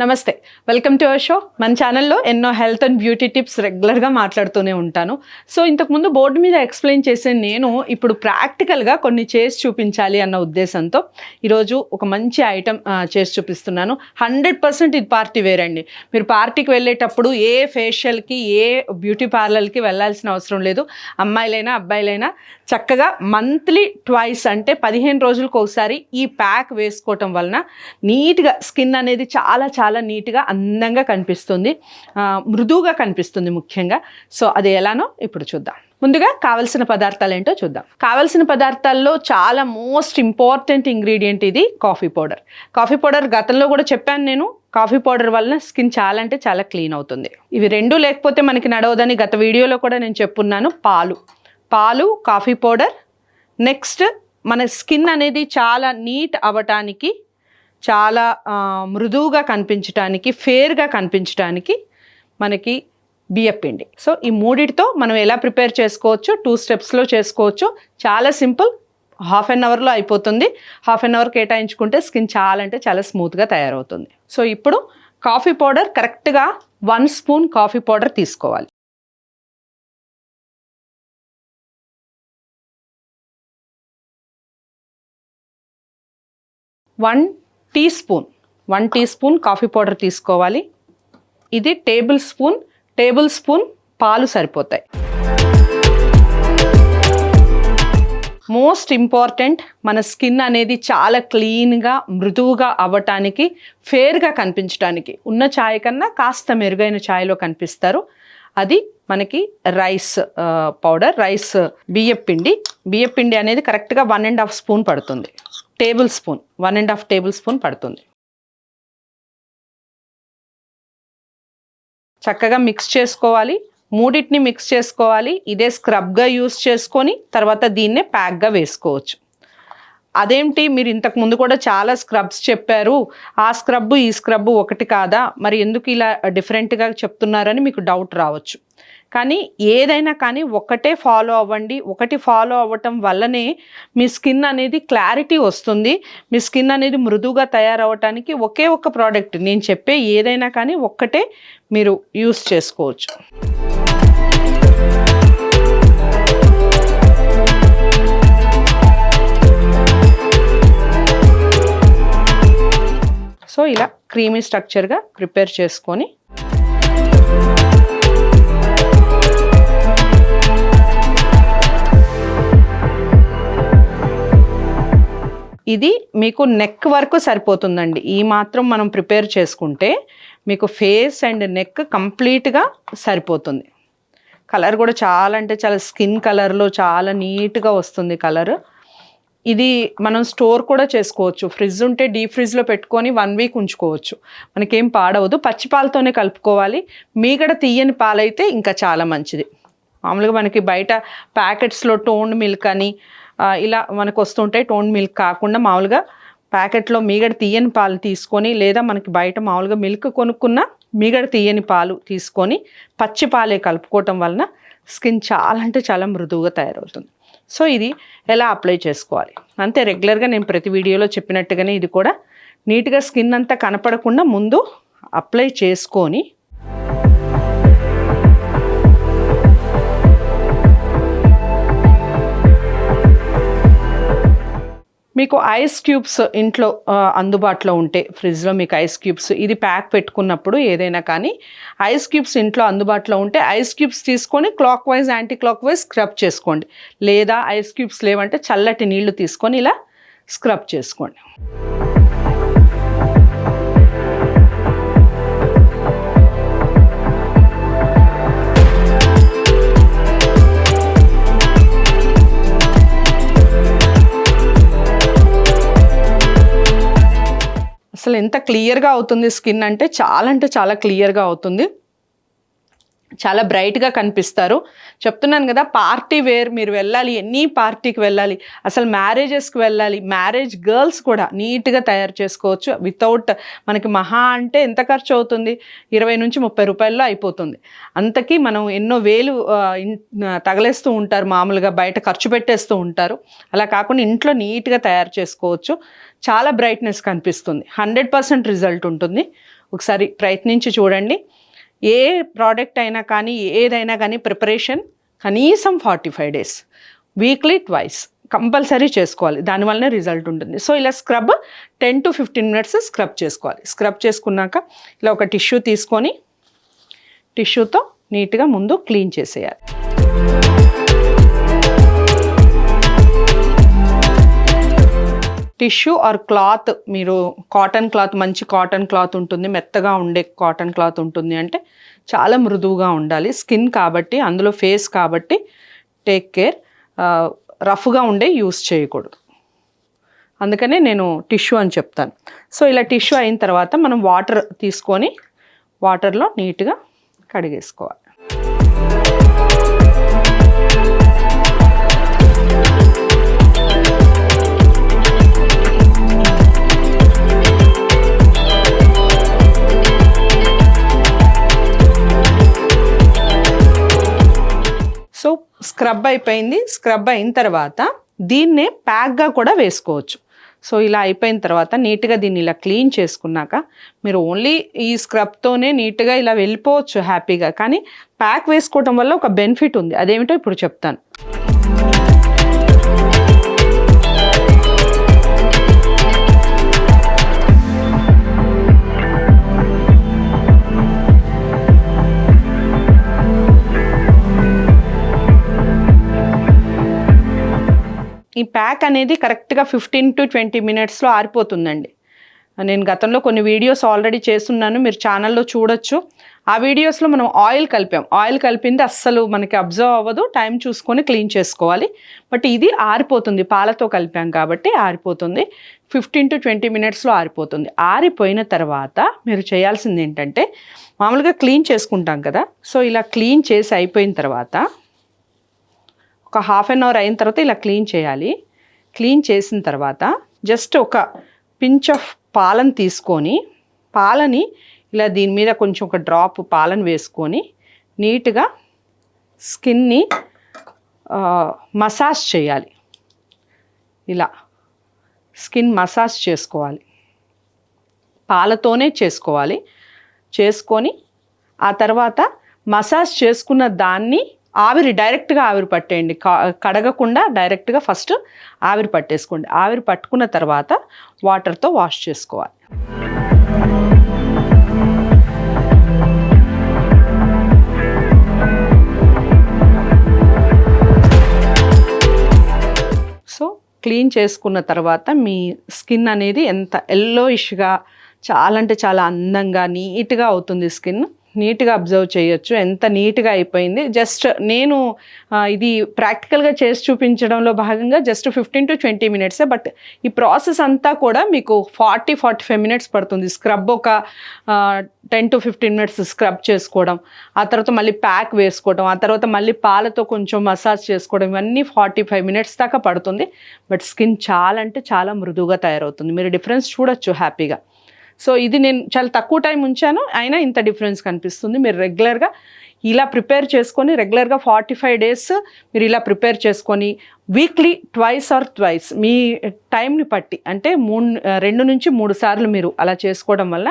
నమస్తే. Welcome to our show మన ఛానల్లో ఎన్నో హెల్త్ అండ్ బ్యూటీ టిప్స్ రెగ్యులర్గా మాట్లాడుతూనే ఉంటాను. సో ఇంతకుముందు బోర్డు మీద ఎక్స్ప్లెయిన్ చేసే నేను ఇప్పుడు ప్రాక్టికల్గా కొన్ని చేసి చూపించాలి అన్న ఉద్దేశంతో ఈరోజు ఒక మంచి ఐటెం చేసి చూపిస్తున్నాను. హండ్రెడ్ పర్సెంట్ ఇది పార్టీ వేర్ అండి. మీరు పార్టీకి వెళ్ళేటప్పుడు ఏ ఫేషియల్కి ఏ బ్యూటీ పార్లర్కి వెళ్ళాల్సిన అవసరం లేదు. అమ్మాయిలైనా అబ్బాయిలైనా చక్కగా మంత్లీ ట్వైస్ అంటే పదిహేను రోజులకు ఒకసారి ఈ ప్యాక్ వేసుకోవటం వలన నీట్గా స్కిన్ అనేది చాలా చాలా నీట్గా అందంగా కనిపిస్తుంది. మృదువుగా కనిపిస్తుంది ముఖ్యంగా. సో అది ఎలానో ఇప్పుడు చూద్దాం. ముందుగా కావలసిన పదార్థాలు ఏంటో చూద్దాం. కావలసిన పదార్థాల్లో చాలా మోస్ట్ ఇంపార్టెంట్ ఇంగ్రీడియంట్ ఇది కాఫీ పౌడర్. కాఫీ పౌడర్ గతంలో కూడా చెప్పాను నేను. కాఫీ పౌడర్ వలన స్కిన్ చాలా అంటే చాలా క్లీన్ అవుతుంది. ఇవి రెండు లేకపోతే మనకి నడవదని గత వీడియోలో కూడా నేను చెప్పున్నాను. పాలు. పాలు కాఫీ పౌడర్. నెక్స్ట్ మన స్కిన్ అనేది చాలా నీట్ అవ్వటానికి చాలా మృదువుగా కనిపించడానికి ఫేర్గా కనిపించడానికి మనకి బియ్యపిండి సో ఈ మూడిటితో మనం ఎలా ప్రిపేర్ చేసుకోవచ్చు? టూ స్టెప్స్లో చేసుకోవచ్చు. చాలా సింపుల్. హాఫ్ అన్ అవర్లో అయిపోతుంది. హాఫ్ అన్ అవర్ కేటాయించుకుంటే స్కిన్ చాలా అంటే చాలా స్మూత్గా తయారవుతుంది. సో ఇప్పుడు కాఫీ పౌడర్ కరెక్ట్గా వన్ స్పూన్ కాఫీ పౌడర్ తీసుకోవాలి. One teaspoon one teaspoon coffee powder తీసుకోవాలి. ఇది టేబుల్ స్పూన్ టేబుల్ స్పూన్ పాలు సరిపోతాయి. మోస్ట్ ఇంపార్టెంట్ మన స్కిన్ అనేది చాలా క్లీన్గా మృదువుగా అవ్వటానికి ఫేర్గా కనిపించడానికి ఉన్న ఛాయ్ కన్నా కాస్త మెరుగైన ఛాయ్లో కనిపిస్తారు. అది మనకి రైస్ పౌడర్ రైస్ బియ్యపిండి బియ్యపిండి అనేది కరెక్ట్గా వన్ అండ్ హాఫ్ స్పూన్ పడుతుంది. Tablespoon one and half tablespoon పడుతుంది. చక్కగా మిక్స్ చేసుకోవాలి. మూడింటిని మిక్స్ చేసుకోవాలి. ఇదే స్క్రబ్గా యూస్ చేసుకొని తర్వాత దీన్నే ప్యాక్గా వేసుకోవచ్చు. అదేంటి? మీరు ఇంతకు ముందు కూడా చాలా స్క్రబ్స్ చెప్పారు. ఆ స్క్రబ్ ఈ స్క్రబ్ ఒకటి కాదా? మరి ఎందుకు ఇలా డిఫరెంట్గా చెప్తున్నారని మీకు డౌట్ రావచ్చు. కానీ ఏదైనా కానీ ఒకటే ఫాలో అవ్వండి. ఒకటి ఫాలో అవ్వటం వల్లనే మీ స్కిన్ అనేది క్లారిటీ వస్తుంది. మీ స్కిన్ అనేది మృదువుగా తయారవటానికి ఒకే ఒక ప్రోడక్ట్ నేను చెప్పే ఏదైనా కానీ ఒక్కటే మీరు యూస్ చేసుకోవచ్చు. సో ఇలా క్రీమీ స్ట్రక్చర్గా ప్రిపేర్ చేసుకొని ఇది మీకు నెక్ వరకు సరిపోతుందండి. ఈ మాత్రం మనం ప్రిపేర్ చేసుకుంటే మీకు ఫేస్ అండ్ నెక్ కంప్లీట్గా సరిపోతుంది. కలర్ కూడా చాలా అంటే చాలా స్కిన్ కలర్లో చాలా నీట్గా వస్తుంది కలర్ ఇది మనం స్టోర్ కూడా చేసుకోవచ్చు. ఫ్రిడ్జ్ ఉంటే డీప్ ఫ్రిడ్జ్లో పెట్టుకొని వన్ వీక్ ఉంచుకోవచ్చు. మనకేం పాడవదు. పచ్చి పాలతోనే కలుపుకోవాలి. మీగడ తీయని పాలైతే ఇంకా చాలా మంచిది. మామూలుగా మనకి బయట ప్యాకెట్స్లో టోన్ మిల్క్ అని ఇలా మనకు వస్తుంటాయి టోన్ మిల్క్ కాకుండా మామూలుగా ప్యాకెట్లో మీగడ తీయని పాలు తీసుకొని లేదా మనకి బయట మామూలుగా మిల్క్ కొనుక్కున్న మీగడ తీయని పాలు తీసుకొని పచ్చి పాలే కలుపుకోవటం వలన స్కిన్ చాలా అంటే చాలా మృదువుగా తయారవుతుంది. సో ఇది ఎలా అప్లై చేసుకోవాలి. అంతే రెగ్యులర్గా నేను ప్రతి వీడియోలో చెప్పినట్టుగానే ఇది కూడా నీట్గా స్కిన్ అంతా కనపడకుండా ముందు అప్లై చేసుకొని మీకు ఐస్ క్యూబ్స్ ఇంట్లో అందుబాటులో ఉంటే ఫ్రిడ్జ్లో మీకు ఐస్ క్యూబ్స్ ఇది ప్యాక్ పెట్టుకున్నప్పుడు ఏదైనా కానీ ఐస్ క్యూబ్స్ ఇంట్లో అందుబాటులో ఉంటే ఐస్ క్యూబ్స్ తీసుకొని clockwise anticlockwise scrub చేసుకోండి. లేదా ఐస్ క్యూబ్స్ లేవంటే చల్లటి నీళ్ళు తీసుకొని ఇలా స్క్రబ్ చేసుకోండి. ఎంత క్లియర్గా అవుతుంది స్కిన్ అంటే చాలా అంటే చాలా క్లియర్గా అవుతుంది. చాలా బ్రైట్గా కనిపిస్తారు. చెప్తున్నాను కదా పార్టీ వేర్ మీరు వెళ్ళాలి ఎన్ని పార్టీకి వెళ్ళాలి అసలు మ్యారేజెస్కి వెళ్ళాలి మ్యారేజ్ గర్ల్స్ కూడా నీట్గా తయారు చేసుకోవచ్చు. వితౌట్ మనకి మహా అంటే ఎంత ఖర్చు అవుతుంది? ఇరవై నుంచి ముప్పై రూపాయల్లో అయిపోతుంది. అంతకీ మనం ఎన్నో వేలు తగలేస్తూ ఉంటారు మామూలుగా బయట ఖర్చు పెట్టేస్తూ ఉంటారు. అలా కాకుండా ఇంట్లో నీట్గా తయారు చేసుకోవచ్చు. చాలా బ్రైట్నెస్ కనిపిస్తుంది. హండ్రెడ్ పర్సెంట్ రిజల్ట్ ఉంటుంది. ఒకసారి ప్రయత్నించి చూడండి. ఏ ప్రోడక్ట్ అయినా కానీ ఏదైనా కానీ ప్రిపరేషన్ కనీసం forty five days weekly twice compulsory చేసుకోవాలి. దానివల్లనే రిజల్ట్ ఉంటుంది. సో ఇలా scrub ten to fifteen minutes scrub చేసుకోవాలి. స్క్రబ్ చేసుకున్నాక ఇలా ఒక టిష్యూ తీసుకొని టిష్యూతో నీట్గా ముందు క్లీన్ చేసేయాలి. Tissue or cloth? మీరు కాటన్ క్లాత్ మంచి కాటన్ క్లాత్ ఉంటుంది మెత్తగా ఉండే కాటన్ క్లాత్ ఉంటుంది అంటే చాలా మృదువుగా ఉండాలి. స్కిన్ కాబట్టి అందులో ఫేస్ కాబట్టి టేక్ కేర్ రఫ్గా ఉండే యూస్ చేయకూడదు. అందుకనే నేను టిష్యూ అని చెప్తాను. సో ఇలా టిష్యూ అయిన తర్వాత మనం వాటర్ తీసుకొని వాటర్లో నీట్గా కడిగేసుకోవాలి. స్క్రబ్ అయిపోయింది. స్క్రబ్ అయిన తర్వాత దీన్నే ప్యాక్గా కూడా వేసుకోవచ్చు. సో ఇలా అయిపోయిన తర్వాత నీట్గా దీన్ని ఇలా క్లీన్ చేసుకున్నాక మీరు ఓన్లీ ఈ స్క్రబ్తోనే నీట్గా ఇలా వెళ్ళిపోవచ్చు హ్యాపీగా కానీ ప్యాక్ వేసుకోవటం వల్ల ఒక బెనిఫిట్ ఉంది. అదేమిటో ఇప్పుడు చెప్తాను. అనేది కరెక్ట్గా ఫిఫ్టీన్ టు ట్వంటీ మినిట్స్లో ఆరిపోతుందండి. నేను గతంలో కొన్ని వీడియోస్ ఆల్రెడీ చేస్తున్నాను మీరు ఛానల్లో చూడొచ్చు. ఆ వీడియోస్లో మనం ఆయిల్ కలిపాం. ఆయిల్ కలిపింది అస్సలు మనకి అబ్జర్వ్ అవ్వదు టైం చూసుకొని క్లీన్ చేసుకోవాలి. బట్ ఇది ఆరిపోతుంది పాలతో కలిపాం కాబట్టి ఆరిపోతుంది. ఫిఫ్టీన్ టు ట్వంటీ మినిట్స్లో ఆరిపోతుంది. ఆరిపోయిన తర్వాత మీరు చేయాల్సింది ఏంటంటే మామూలుగా క్లీన్ చేసుకుంటాం కదా సో ఇలా క్లీన్ చేసి అయిపోయిన తర్వాత ఒక హాఫ్ అన్ అవర్ అయిన తర్వాత ఇలా క్లీన్ చేయాలి. క్లీన్ చేసిన తర్వాత జస్ట్ ఒక పించ్ ఆఫ్ పాలను తీసుకొని పాలని ఇలా దీని మీద కొంచెం ఒక డ్రాప్ పాలను వేసుకొని నీట్గా స్కిన్ని మసాజ్ చేయాలి. ఇలా స్కిన్ మసాజ్ చేసుకోవాలి. పాలతోనే చేసుకోవాలి. చేసుకొని ఆ తర్వాత మసాజ్ చేసుకున్న దాన్ని ఆవిరి డైరెక్ట్గా ఆవిరి పట్టేయండి. కడగకుండా డైరెక్ట్గా ఫస్ట్ ఆవిరి పట్టేసుకోండి. ఆవిరి పట్టుకున్న తర్వాత వాటర్తో వాష్ చేసుకోవాలి. సో క్లీన్ చేసుకున్న తర్వాత మీ స్కిన్ అనేది ఎంత ఎల్లోయిష్గా చాలా అంటే చాలా అందంగా నీట్గా అవుతుంది స్కిన్ నీట్గా అబ్జర్వ్ చేయొచ్చు. ఎంత నీట్గా అయిపోయింది. జస్ట్ నేను ఇది ప్రాక్టికల్గా చేసి చూపించడంలో భాగంగా జస్ట్ ఫిఫ్టీన్ టు ట్వంటీ మినిట్సే. బట్ ఈ ప్రాసెస్ అంతా కూడా మీకు ఫార్టీ ఫార్టీ ఫైవ్ మినిట్స్ పడుతుంది. స్క్రబ్ ఒక ten to fifteen minutes scrub చేసుకోవడం. ఆ తర్వాత మళ్ళీ ప్యాక్ వేసుకోవడం. ఆ తర్వాత మళ్ళీ పాలతో కొంచెం మసాజ్ చేసుకోవడం. ఇవన్నీ ఫార్టీ ఫైవ్ మినిట్స్ దాకా పడుతుంది. బట్ స్కిన్ చాలా అంటే చాలా మృదువుగా తయారవుతుంది. మీరు డిఫరెన్స్ చూడొచ్చు హ్యాపీగా. సో ఇది నేను చాలా తక్కువ టైం ఉంచాను అయినా ఇంత డిఫరెన్స్ కనిపిస్తుంది. మీరు రెగ్యులర్గా ఇలా ప్రిపేర్ చేసుకొని రెగ్యులర్గా ఫార్టీ ఫైవ్ డేస్ మీరు ఇలా ప్రిపేర్ చేసుకొని వీక్లీ ట్వైస్ ఆర్ ట్వైస్ మీ టైంని పట్టి అంటే మూడు రెండు నుంచి మూడు సార్లు మీరు అలా చేసుకోవడం వల్ల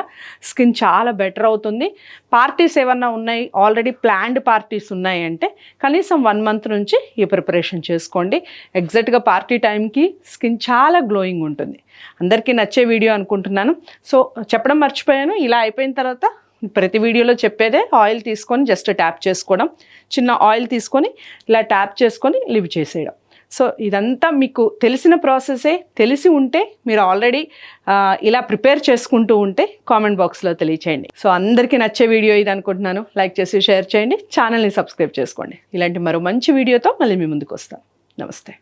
స్కిన్ చాలా బెటర్ అవుతుంది. పార్టీస్ ఏమన్నా ఉన్నాయి ఆల్రెడీ ప్లాన్డ్ పార్టీస్ ఉన్నాయి అంటే కనీసం వన్ మంత్ నుంచి ఈ ప్రిపరేషన్ చేసుకోండి. ఎగ్జాక్ట్గా పార్టీ టైంకి స్కిన్ చాలా గ్లోయింగ్ ఉంటుంది. అందరికీ నచ్చే వీడియో అనుకుంటున్నాను. సో చెప్పడం మర్చిపోయాను. ఇలా అయిపోయిన తర్వాత ప్రతి వీడియోలో చెప్పేదే ఆయిల్ తీసుకొని జస్ట్ ట్యాప్ చేసుకోవడం. చిన్న ఆయిల్ తీసుకొని ఇలా ట్యాప్ చేసుకొని లివ్ చేసేయడం. సో ఇదంతా మీకు తెలిసిన ప్రాసెసే తెలిసి ఉంటే మీరు ఆల్రెడీ ఇలా ప్రిపేర్ చేసుకుంటూ ఉంటే కామెంట్ బాక్స్లో తెలియచేయండి. సో అందరికీ నచ్చే వీడియో ఇది అనుకుంటున్నాను. లైక్ చేసి షేర్ చేయండి. ఛానల్ని సబ్స్క్రైబ్ చేసుకోండి. ఇలాంటి మరో మంచి వీడియోతో మళ్ళీ మీ ముందుకు వస్తాను. నమస్తే.